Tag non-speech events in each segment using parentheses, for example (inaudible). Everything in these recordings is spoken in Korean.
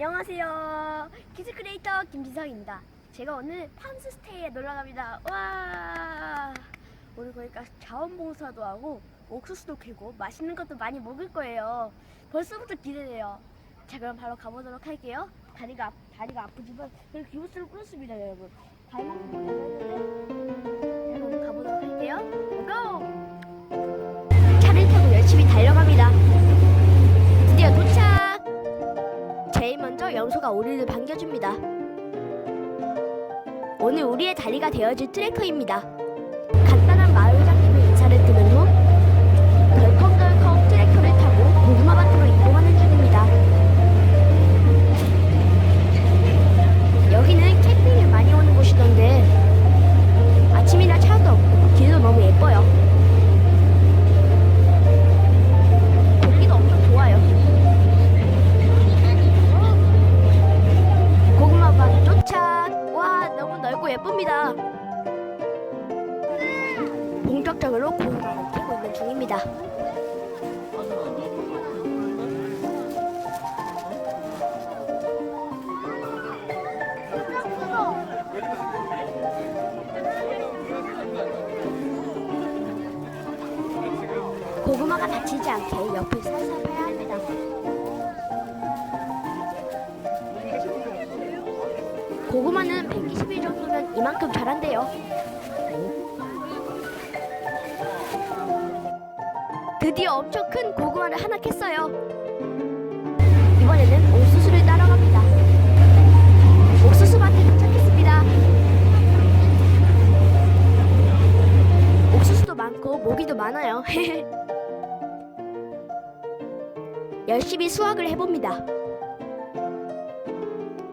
안녕하세요. 키즈 크리에이터 김지성입니다. 제가 오늘 팜스테이에 놀러 갑니다. 와! 오늘 거기가 자원봉사도 하고 옥수수도 캐고 맛있는 것도 많이 먹을 거예요. 벌써부터 기대돼요. 자, 그럼 바로 가보도록 할게요. 다리가 아- 다리가 아프지만 그래도 기부스를 끌었습니다, 여러분. 발만 자, 그럼 가보도록 할게요. 고! 차를 타고 열심히 달려갑니다. 드디어 도착! 염소가 우리를 반겨줍니다. 오늘 우리의 다리가 되어줄 트래커입니다. 예쁩니다. 본격적으로 고구마를 캐고 있는 중입니다. 고구마가 다치지 않게 옆을 살살 고구마는 120일 정도면 이만큼 자란대요. 드디어 엄청 큰 고구마를 하나 캤어요. 이번에는 옥수수를 따라갑니다. 옥수수 밭에 도착했습니다. 옥수수도 많고 모기도 많아요. (laughs) 열심히 수확을 해봅니다.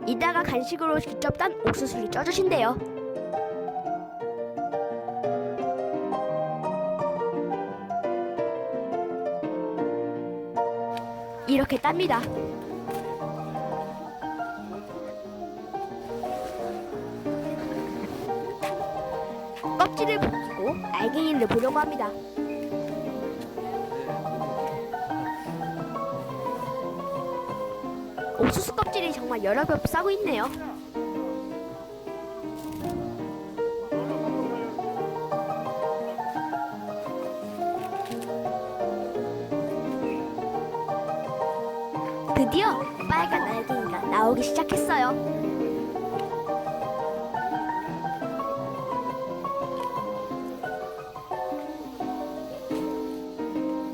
이따가 간식으로 직접 딴 옥수수를 쪄주신대요. 이렇게 땁니다. 껍질을 벗기고 알갱이를 보려고 합니다. 옥수수 껍질이 정말 여러 겹 싸고 있네요. 드디어 빨간 알갱이가 나오기 시작했어요.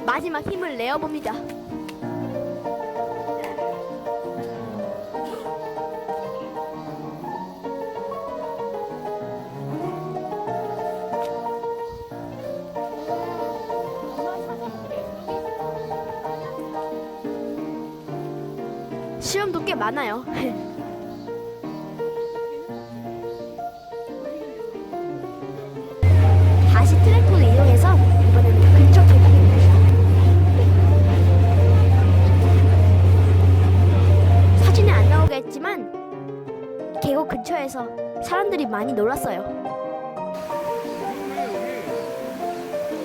마지막 힘을 내어봅니다. 시험도 꽤 많아요. (laughs) 다시 트랙터로 이동해서 이번에는 근처 계곡에 사진에 안 나오겠지만 계곡 근처에서 사람들이 많이 놀았어요.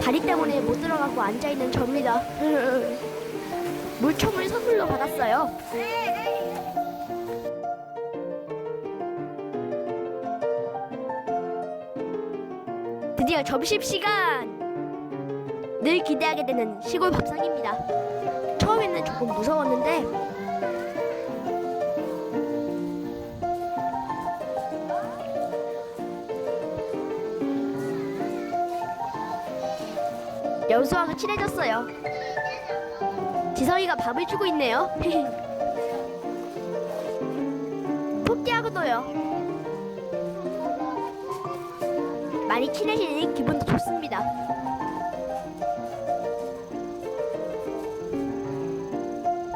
다리 때문에 못 들어가고 앉아 있는 접니다. (laughs) 물총을 선물로 받았어요. 드디어 점심 시간. 늘 기대하게 되는 시골 밥상입니다. 처음에는 조금 무서웠는데 연수하고 친해졌어요. 지성이가 밥을 주고 있네요. (laughs) 토끼하고도요. 많이 친해지니 기분도 좋습니다.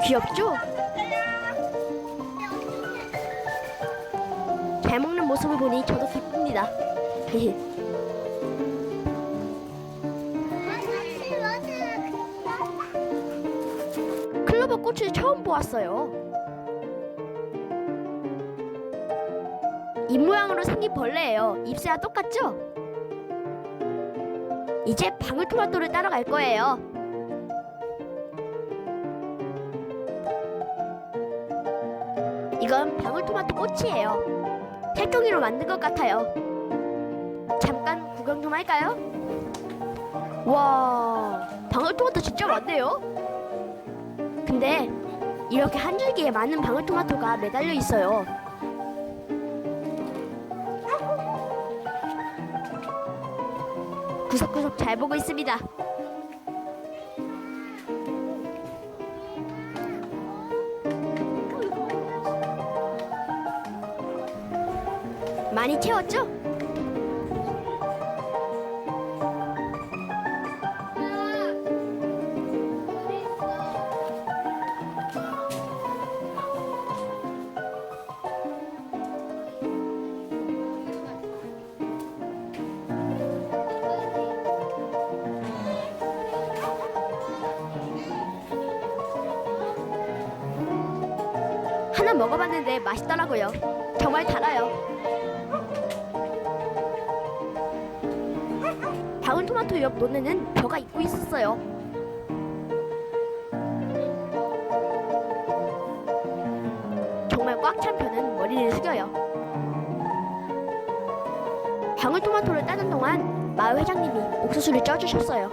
귀엽죠? 잘 먹는 모습을 보니 저도 기쁩니다. (laughs) 꽃을 처음 보았어요. 입 모양으로 생긴 벌레예요. 잎새와 똑같죠? 이제 방울토마토를 따러 갈 거예요. 이건 방울토마토 꽃이에요. 색종이로 만든 것 같아요. 잠깐 구경 좀 할까요? 와, 방울토마토 진짜 많네요. 근데 이렇게 한 줄기에 많은 방울토마토가 매달려 있어요. 구석구석 잘 보고 있습니다. 많이 채웠죠? 하나 먹어봤는데 맛있더라고요. 정말 달아요. 방울 토마토 옆 논에는 벼가 있고 있었어요. 정말 꽉 찬 벼는 머리를 숙여요. 방울토마토를 따는 동안 마을 회장님이 옥수수를 쪄주셨어요.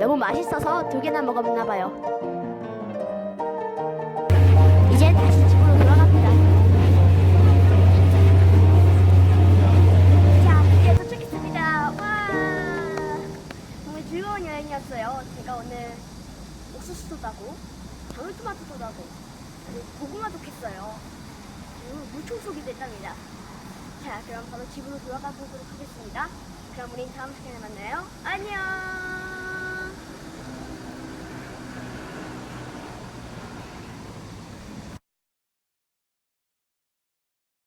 너무 맛있어서 두 개나 먹었나 봐요. 바로 집으로 돌아가 보도록 하겠습니다. 그럼 우린 다음 시간에 만나요. 안녕!